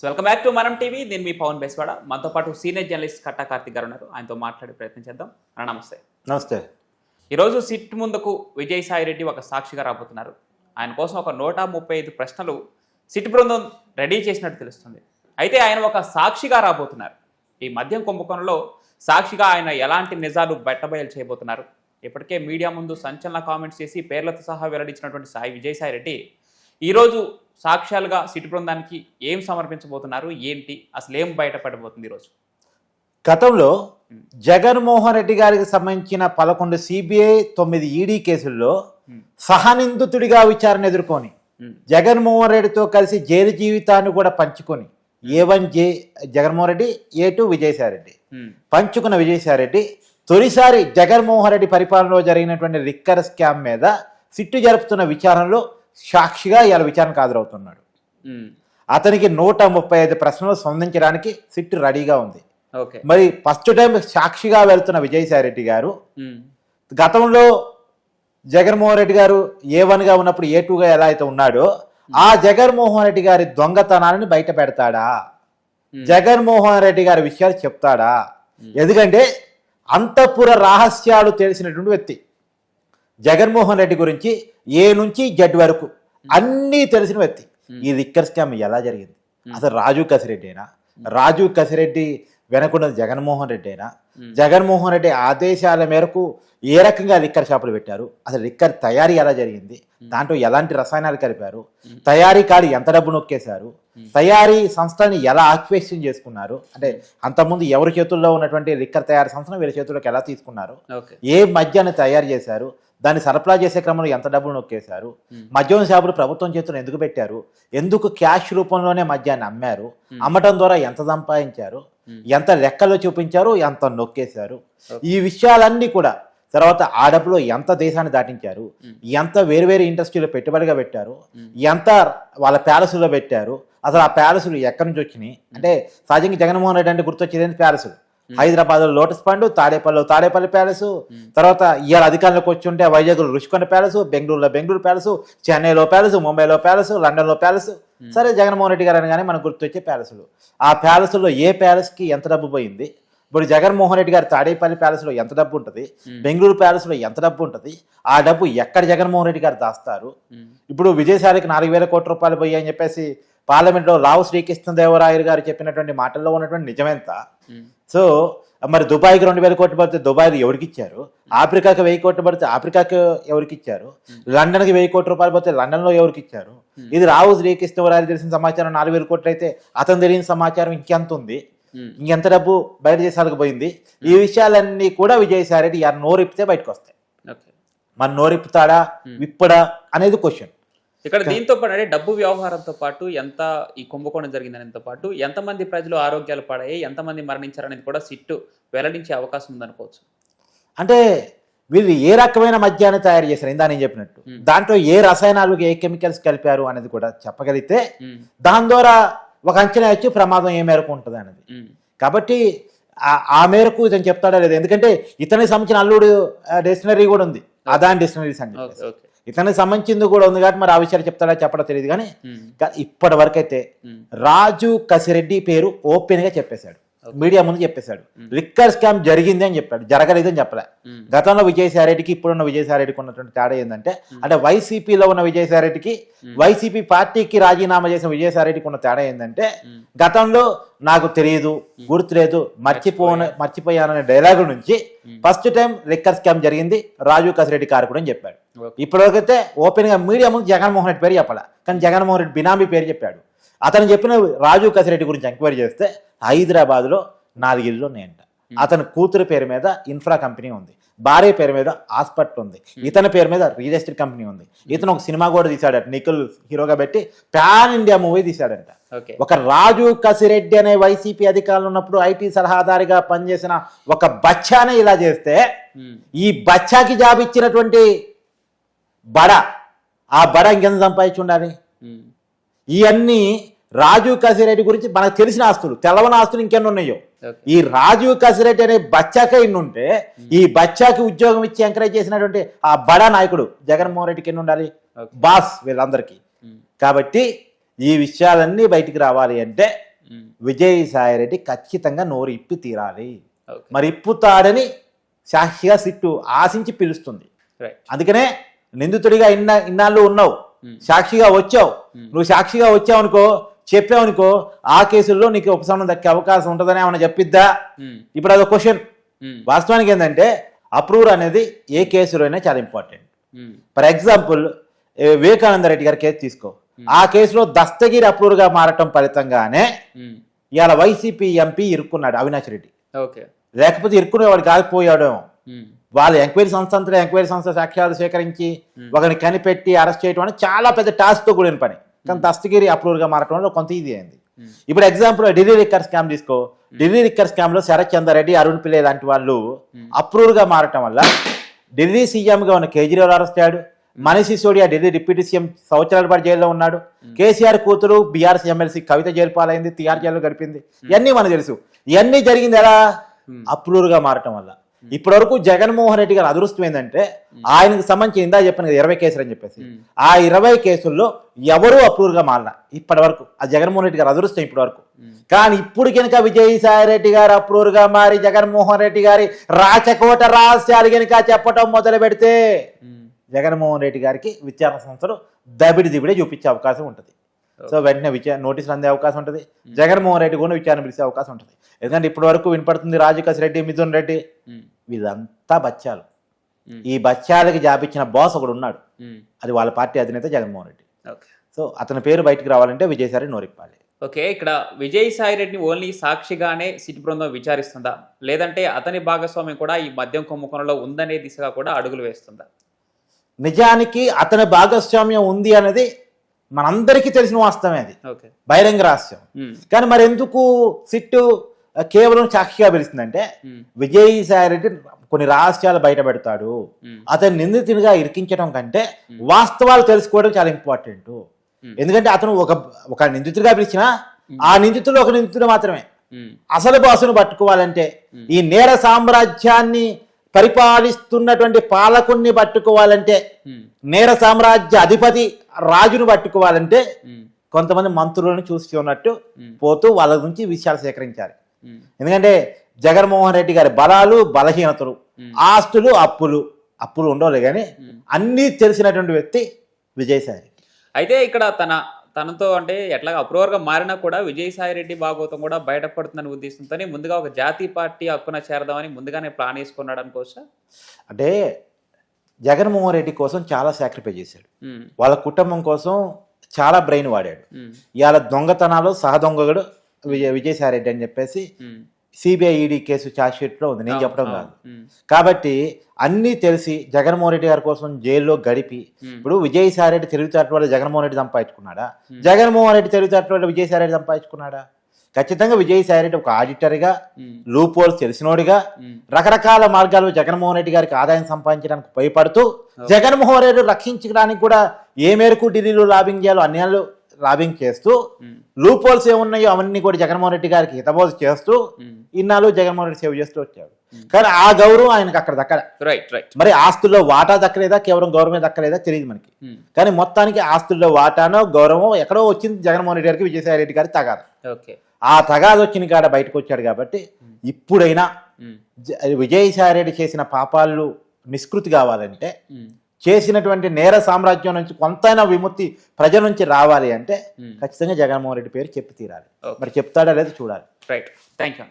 So welcome back to Manam TV నేను మీ పవన్ బేస్వాడ. మనతో పాటు సీనియర్ జర్నలిస్ట్ కట్టా కార్తిక్ గారు ఉన్నారు. ఆయనతో మాట్లాడే ప్రయత్నం చేద్దాం. అన్న నమస్తే. నమస్తే. ఈరోజు సిట్ ముందుకు విజయసాయి రెడ్డి ఒక సాక్షిగా రాబోతున్నారు. ఆయన కోసం ఒక నూట ముప్పై ఐదు ప్రశ్నలు సిట్ బృందం రెడీ చేసినట్టు తెలుస్తుంది. అయితే ఆయన ఒక సాక్షిగా రాబోతున్నారు. ఈ మద్యం కుంభకోణంలో సాక్షిగా ఆయన ఎలాంటి నిజాలు బట్టబయలు చేయబోతున్నారు? ఇప్పటికే మీడియా ముందు సంచలన కామెంట్స్ చేసి పేర్లతో సహా వెల్లడించినటువంటి సాయి విజయసాయి రెడ్డి ఈరోజు సాక్ష్యాలుగా సిట్ బృందానికి ఏం సమర్పించబోతున్నారు? ఏంటి? అసలు ఏం బయటపడబోతుంది ఈరోజు? గతంలో జగన్మోహన్ రెడ్డి గారికి సంబంధించిన పదకొండు సిబిఐ తొమ్మిది ఈడీ కేసుల్లో. సహనిందితుడిగా విచారణ ఎదుర్కొని. జగన్మోహన్ రెడ్డితో కలిసి జైలు జీవితాన్ని కూడా పంచుకొని A one J Jaganmohan Reddy A two Vijayasai Reddy పంచుకున్న విజయసాయిరెడ్డి తొలిసారి జగన్మోహన్ రెడ్డి పరిపాలనలో జరిగినటువంటి లిక్కర్ స్కామ్ మీద సిట్టు జరుపుతున్న విచారణలో సాక్షిగా ఇవాళ విచారణకు హాజరవుతున్నాడు. అతనికి నూట ముప్పై ఐదు ప్రశ్నలు స్పందించడానికి సిట్టు రెడీగా ఉంది. ఓకే. మరి ఫస్ట్ టైం సాక్షిగా వెళ్తున్న విజయసాయి రెడ్డి గారు గతంలో జగన్మోహన్ రెడ్డి గారు ఏ వన్గా ఉన్నప్పుడు ఏ టూగా ఎలా అయితే ఉన్నాడో ఆ జగన్మోహన్ రెడ్డి గారి దొంగతనాన్ని బయట పెడతాడా? జగన్మోహన్ రెడ్డి గారి విషయాలు చెప్తాడా? ఎందుకంటే అంతఃపుర రహస్యాలు తెలిసినటువంటి వ్యక్తి. జగన్మోహన్ రెడ్డి గురించి ఏ నుంచి జడ్ వరకు అన్నీ తెలిసిన వ్యక్తి. ఈ లిక్కర్ స్కామ్ ఎలా జరిగింది? అసలు రాజు కసిరెడ్డేనా? రాజు కసిరెడ్డి వెనకున్నది జగన్మోహన్ రెడ్డేనా? జగన్మోహన్ రెడ్డి ఆదేశాల మేరకు ఏ రకంగా లిక్కర్ షాపులు పెట్టారు? అసలు లిక్కర్ తయారీ ఎలా జరిగింది? దాంట్లో ఎలాంటి రసాయనాలు కలిపారు? తయారీ కాడు ఎంత డబ్బు నొక్కేశారు? తయారీ సంస్థని ఎలా ఆక్యుపేషన్ చేసుకున్నారు? అంటే అంతకుముందు ఎవరి చేతుల్లో ఉన్నటువంటి లిక్కర్ తయారీ సంస్థను వీళ్ళ చేతుల్లోకి ఎలా తీసుకున్నారు? ఏ మద్యాన్ని తయారు చేశారు? దాన్ని సరఫరా చేసే క్రమంలో ఎంత డబ్బులు నొక్కేశారు? మద్యం షాపులు ప్రభుత్వం చేతులు ఎందుకు పెట్టారు? ఎందుకు క్యాష్ రూపంలోనే మద్యాన్ని అమ్మారు? అమ్మటం ద్వారా ఎంత సంపాదించారు? ఎంత లెక్కలో చూపించారు? ఎంత నొక్కేశారు? ఈ విషయాలన్నీ కూడా తర్వాత ఆ డబ్బులో ఎంత దేశాన్ని దాటించారు? ఎంత వేరువేరు ఇండస్ట్రీలో పెట్టుబడిగా పెట్టారు? ఎంత వాళ్ళ ప్యాలెస్లో పెట్టారు? అసలు ఆ ప్యాలెస్లు ఎక్కడి నుంచి వచ్చినాయి? అంటే సహజంగా జగన్మోహన్ రెడ్డి అంటే గుర్తొచ్చేది ప్యాలెస్లు? హైదరాబాద్లో లోటస్ పండు తాడేపల్లిలో తాడేపల్లి ప్యాలెస్. తర్వాత ఇవాళ అధికారంలోకి వచ్చి ఉంటే వైజాగ్లో రుషికొండ ప్యాలెస్ బెంగళూరులో బెంగళూరు ప్యాలెస్ చెన్నైలో ప్యాలెస్ ముంబైలో ప్యాలెస్ లండన్లో ప్యాలెస్. సరే జగన్మోహన్ రెడ్డి గారు అనగానే మనకు గుర్తొచ్చే ప్యాలెస్లు. ఆ ప్యాలెస్లో ఏ ప్యాలెస్కి ఎంత డబ్బు పోయింది? ఇప్పుడు జగన్మోహన్ రెడ్డి గారు తాడేపల్లి ప్యాలెస్లో ఎంత డబ్బు ఉంటుంది? బెంగళూరు ప్యాలెస్లో ఎంత డబ్బు ఉంటుంది? ఆ డబ్బు ఎక్కడ జగన్మోహన్ రెడ్డి గారు దాస్తారు? ఇప్పుడు విజయసాయికి నాలుగు వేల కోట్ల రూపాయలు పోయి అని చెప్పేసి పార్లమెంట్లో లావు శ్రీకృష్ణదేవరాయలు గారు చెప్పినటువంటి మాటల్లో ఉన్నటువంటి నిజమెంత? సో మరి దుబాయ్కి రెండు వేల కోట్లు పడితే దుబాయ్లో ఎవరికి ఇచ్చారు? ఆఫ్రికాకి వెయ్యి కోట్లు పడితే ఆఫ్రికాకి ఎవరికి ఇచ్చారు? లండన్కి వెయ్యి కోట్ల రూపాయలు పడితే లండన్లో ఎవరికి ఇచ్చారు? ఇది రావు శ్రీకృష్ణదేవరాయలు తెలిసిన సమాచారం. నాలుగు వేల కోట్లు అయితే అతను తెలియని సమాచారం ఇంకెంత ఉంది? ఇంకెంత డబ్బు బయట దేశాలకు పోయింది? ఈ విషయాలన్నీ కూడా విజయసాయి రెడ్డి యారు నోరిప్పితే బయటకు వస్తాయి ఓకే. మరి నోరిప్పుతాడా? విప్పడా? అనేది క్వశ్చన్. ఇక్కడ దీంతో పాటు అంటే డబ్బు వ్యవహారంతో పాటు ఎంత ఈ కుంభకోణం జరిగిందనేతో పాటు ఎంతమంది ప్రజలు ఆరోగ్యాలు పడాయి ఎంతమంది మరణించారనేది కూడా సిట్టు వెల్లడించే అవకాశం ఉందనుకోవచ్చు. అంటే వీళ్ళు ఏ రకమైన మద్యాన్ని తయారు చేశారు? ఇందా నేను చెప్పినట్టు. దాంట్లో ఏ రసాయనాలు ఏ కెమికల్స్ కలిపారు అనేది కూడా చెప్పగలిగితే దాని ద్వారా ఒక అంచనా వచ్చి ప్రమాదం ఏ మేరకు ఉంటుంది అనేది. కాబట్టి ఆ- ఆ మేరకు ఇతను చెప్తాడా లేదు? ఎందుకంటే ఇతనికి సంబంధించిన అల్లుడు డిక్షనరీ కూడా ఉంది. అదాని డిక్షనరీస్ అని ఇతనికి సంబంధించింది కూడా ఉంది కాబట్టి మరి ఆ విషయాలు చెప్తాడా చెప్పడా తెలియదు కానీ ఇప్పటి వరకు అయితే ఉమ్, రాజు కసిరెడ్డి పేరు ఓపెన్గా చెప్పేశాడు. మీడియా ముందు చెప్పేశాడు. లిక్కర్ స్కామ్ జరిగింది అని చెప్పాడు. జరగలేదని చెప్పలే. ఉమ్, గతంలో విజయసాయిరెడ్డికి ఇప్పుడున్న విజయసాయిరెడ్డికి ఉన్నటువంటి తేడా ఏంటంటే అంటే వైసీపీలో ఉన్న విజయసాయిరెడ్డికి వైసీపీ పార్టీకి రాజీనామా చేసిన విజయసాయిరెడ్డికి ఉన్న తేడా ఏంటంటే గతంలో నాకు తెలియదు గుర్తులేదు మర్చిపోన మర్చిపోయాననే డైలాగు నుంచి ఫస్ట్ టైం లిక్కర్ స్కామ్ జరిగింది రాజు కసిరెడ్డి కారకుడు అని చెప్పాడు. ఇప్పటివరకైతే ఓపెన్గా మీడియా ముందు జగన్మోహన్ రెడ్డి పేరు చెప్పాల? కానీ జగన్మోహన్ రెడ్డి బినామీ పేరు చెప్పాడు. అతను చెప్పిన రాజు కసిరెడ్డి గురించి ఎంక్వైరీ చేస్తే హైదరాబాద్లో నాలుగు ఇల్లు ఉన్నాయంట అతని కూతురు పేరు మీద ఇన్ఫ్రా కంపెనీ ఉంది. భార్య పేరు మీద హాస్పిటల్ ఉంది. ఇతని పేరు మీద రియల్ ఎస్టేట్ కంపెనీ ఉంది. ఇతను ఒక సినిమా కూడా తీశాడట నిఖిల్ హీరోగా పెట్టి పాన్ ఇండియా మూవీ తీశాడంట. ఓకే. ఒక రాజు కసిరెడ్డి అనే వైసీపీ అధికారులు ఉన్నప్పుడు ఐటీ సలహాదారిగా పనిచేసిన ఒక బచ్చానే ఇలా చేస్తే ఈ బచ్చాకి జాబ్ ఇచ్చినటువంటి బడ ఆ బడ ఇంకెంత సంపాదించి ఉండాలి? ఇవన్నీ రాజు కసిరెడ్డి గురించి మనకు తెలిసిన ఆస్తులు తెలవని ఆస్తులు ఇంకెన్ని ఉన్నాయో. ఈ రాజు కసిరెడ్డి అనే బచ్చాకే ఇన్ని ఉంటే ఈ బచ్చాకి ఉద్యోగం ఇచ్చి ఎంకరేజ్ చేసినటువంటి ఆ బడా నాయకుడు జగన్మోహన్ రెడ్డికి ఎన్ని ఉండాలి. బాస్ వీళ్ళందరికీ. కాబట్టి ఈ విషయాలన్నీ బయటికి రావాలి అంటే విజయసాయి రెడ్డి ఖచ్చితంగా నోరు ఇప్పి తీరాలి. మరి ఇప్పుతాడని సాక్షిగా సిట్టు ఆశించి పిలుస్తుంది. అందుకనే నిందితుడిగా ఇన్న ఇన్నాళ్ళు ఉన్నావు. సాక్షిగా వచ్చావు. Hmm. నువ్వు సాక్షిగా వచ్చావు అనుకో చెప్పావు అనుకో ఆ కేసుల్లో నీకు ఉపశమనం దక్కే అవకాశం ఉంటుందని ఏమైనా చెప్పిద్దా? ఉమ్, ఇప్పుడు అదొక క్వశ్చన్ వాస్తవానికి ఏంటంటే అప్రూవర్ అనేది ఏ కేసులో అయినా చాలా important for example Vivekananda Reddy గారి కేసు తీసుకో. ఆ కేసులో దస్తగిరి అప్రూవర్గా మారటం ఫలితంగానే ఇవాళ వైసీపీ ఎంపీ ఇరుక్కున్నాడు అవినాష్ రెడ్డి. ఓకే లేకపోతే ఇరుక్కునేవాడు కాకపోయాడేమో. వాళ్ళ ఎంక్వైరీ సంస్థ అంతా ఎంక్వైరీ సంస్థ సాక్ష్యాలు సేకరించి ఒకరిని కనిపెట్టి అరెస్ట్ చేయడం అనేది చాలా పెద్ద టాస్క్తో కూడిన పని. కానీ దస్తగిరి అప్రూవర్గా మారటం వల్ల కొంత ఇది అయింది. ఇప్పుడు ఎగ్జాంపుల్ ఢిల్లీ లిక్కర్ స్కామ్ తీసుకో. ఢిల్లీ లిక్కర్ స్కామ్లో శరత్ చంద్ర రెడ్డి అరుణ్ పిల్లే లాంటి వాళ్ళు అప్రూవ్గా మారటం వల్ల ఢిల్లీ సీఎం గా ఉన్న కేజ్రీవాల్ అరెస్ట్ అయ్యాడు. మనీష్ సిసోడియా ఢిల్లీ డిప్యూటీ సీఎం సంవత్సరాల పాటు జైల్లో ఉన్నాడు. కేసీఆర్ కూతురు బీఆర్ఎస్ ఎమ్మెల్సీ కవిత జైలు పాలైంది తిహార్ జైల్లో గడిపింది. ఇవన్నీ మనకు తెలుసు. ఇవన్నీ జరిగింది ఎలా? అప్రూవ్గా మారటం వల్ల. ఇప్పటి వరకు జగన్మోహన్ రెడ్డి గారు అదృష్టం ఏంటంటే ఆయనకు సంబంధించి ఇందా చెప్పాను కదా ఇరవై కేసులు అని చెప్పేసి. ఆ ఇరవై కేసుల్లో ఎవరూ అప్రూవ్గా మారల ఇప్పటి వరకు ఆ జగన్మోహన్ రెడ్డి గారు అదృష్టం ఇప్పటి వరకు కానీ ఇప్పుడు కనుక విజయసాయి రెడ్డి గారు అప్రూవ్గా మారి జగన్మోహన్ రెడ్డి గారి రాచకోట రహస్యాలు కనుక చెప్పటం మొదలు పెడితే జగన్మోహన్ రెడ్డి గారికి విచారణ సంస్థలు దబిడి దిబిడే చూపించే అవకాశం ఉంటుంది. సో వెంటనే విచార నోటీసులు అందే అవకాశం ఉంటుంది. జగన్మోహన్ రెడ్డి కూడా విచారణ పిలిచే అవకాశం ఉంటుంది. ఎందుకంటే ఇప్పటి వరకు వినపడుతుంది రాజుకస్ రెడ్డి మిథున్ రెడ్డి. ఉమ్, వీళ్ళంతా బచ్చాలు. ఉమ్, ఈ బచ్చాలకి జాబిచ్చిన బాస్ ఒకడు ఉన్నాడు. అది వాళ్ళ పార్టీ అధినేత జగన్మోహన్ రెడ్డి. ఓకే సో అతని పేరు బయటికి రావాలంటే విజయసాయి నోరిప్పాలి. ఓకే ఇక్కడ విజయసాయి రెడ్డిని ఓన్లీ సాక్షిగానే సిట్ బృందం విచారిస్తుందా? లేదంటే అతని భాగస్వామ్యం కూడా ఈ మద్యం కుంభకోణంలో ఉందనే దిశగా కూడా అడుగులు వేస్తుందా? నిజానికి అతని భాగస్వామ్యం ఉంది అనేది మనందరికీ తెలిసిన వాస్తవమే అది. బహిరంగ రహస్యం. కానీ మరి ఎందుకు సిట్టు కేవలం సాక్షిగా పిలుస్తుందంటే ఉమ్, విజయసాయి రెడ్డి కొన్ని రహస్యాలు బయట పెడతాడు. అతను నిందితుడిగా ఇరికించడం కంటే వాస్తవాలు తెలుసుకోవడం చాలా ఇంపార్టెంట్. ఎందుకంటే అతను ఒక ఒక నిందితుడిగా పిలిచినా ఆ నిందితుడు ఒక నిందితుడు మాత్రమే. అసలు బాసును పట్టుకోవాలంటే ఈ నేర సామ్రాజ్యాన్ని పరిపాలిస్తున్నటువంటి పాలకుణ్ణి పట్టుకోవాలంటే ఉమ్, నేర సామ్రాజ్య అధిపతి రాజును పట్టుకోవాలంటే ఉమ్, కొంతమంది మంత్రులను చూసి ఉన్నట్టు ఉమ్, పోతూ వాళ్ళ నుంచి విషయాలు సేకరించాలి. ఎందుకంటే జగన్మోహన్ రెడ్డి గారి బలాలు బలహీనతలు Hmm. ఆస్తులు అప్పులు అప్పులు ఉండవులే కానీ Hmm. అన్నీ తెలిసినటువంటి వ్యక్తి విజయసాయి. అయితే ఇక్కడ తన తనతో అంటే ఎట్లా అప్రూవర్గా మారినా కూడా విజయసాయి రెడ్డి భాగవతం కూడా బయటపడుతుందని ఉద్దేశంతో ముందుగా ఒక జాతీయ పార్టీ హక్కున చేరదామని ముందుగానే ప్లాన్ వేసుకున్నాడు అనుకోవచ్చా? అంటే జగన్మోహన్ రెడ్డి కోసం చాలా సాక్రిఫై చేశాడు. వాళ్ళ కుటుంబం కోసం చాలా బ్రెయిన్ వాడాడు. ఇవాళ దొంగతనాలు సహ దొంగడు విజయ విజయసాయి రెడ్డి అని చెప్పేసి సిబిఐ ఈడీ కేసు ఛార్జ్షీట్లో ఉంది. నేను చెప్పడం కాదు. కాబట్టి అన్నీ తెలిసి జగన్మోహన్ రెడ్డి గారి కోసం జైల్లో గడిపి ఇప్పుడు విజయసాయి రెడ్డి తెలివితేటల వల్ల జగన్మోహన్ రెడ్డి సంపాదించుకున్నాడా. జగన్మోహన్ రెడ్డి తెలివితేటల వల్ల విజయసాయి రెడ్డి సంపాదించుకున్నాడా? ఖచ్చితంగా విజయసాయి రెడ్డి ఒక ఆడిటర్గా లూప్ హోల్స్ తెలిసినోడిగా రకరకాల మార్గాల్లో జగన్మోహన్ రెడ్డి గారికి ఆదాయం సంపాదించడానికి భయపడుతూ జగన్మోహన్ రెడ్డి రక్షించడానికి కూడా ఏ మేరకు ఢిల్లీలో లాబింగ్ చేయాలో అన్యాలు లాబింగ్ చేస్తూ లూప్ హోల్స్ ఏమున్నాయో అవన్నీ కూడా జగన్మోహన్ రెడ్డి గారికి హితబోధ చేస్తూ. ఇన్నాళ్ళు జగన్మోహన్ రెడ్డి సేవ్ చేస్తూ వచ్చాడు. కానీ ఆ గౌరవం ఆయనకు అక్కడ దక్కల. రైట్ రైట్ మరి ఆస్తుల్లో వాటా దక్కలేదా? కేవలం గౌరవమే దక్కలేదా? తెలియదు మనకి. కానీ మొత్తానికి ఆస్తుల్లో వాటానో గౌరవం ఎక్కడో వచ్చింది జగన్మోహన్ రెడ్డి గారికి విజయసాయి రెడ్డి గారికి తగాదు. ఓకే ఆ తగాదు వచ్చిన కాడ బయటకు వచ్చాడు కాబట్టి ఇప్పుడైనా విజయసాయి రెడ్డి చేసిన పాపాలు నిష్కృతి కావాలంటే చేసినటువంటి నేర సామ్రాజ్యం నుంచి కొంతైనా విముక్తి ప్రజల నుంచి రావాలి అంటే. ఖచ్చితంగా జగన్మోహన్ రెడ్డి పేరు చెప్పి తీరాలి. మరి చెప్తాడా లేదా చూడాలి రైట్ థ్యాంక్ యూ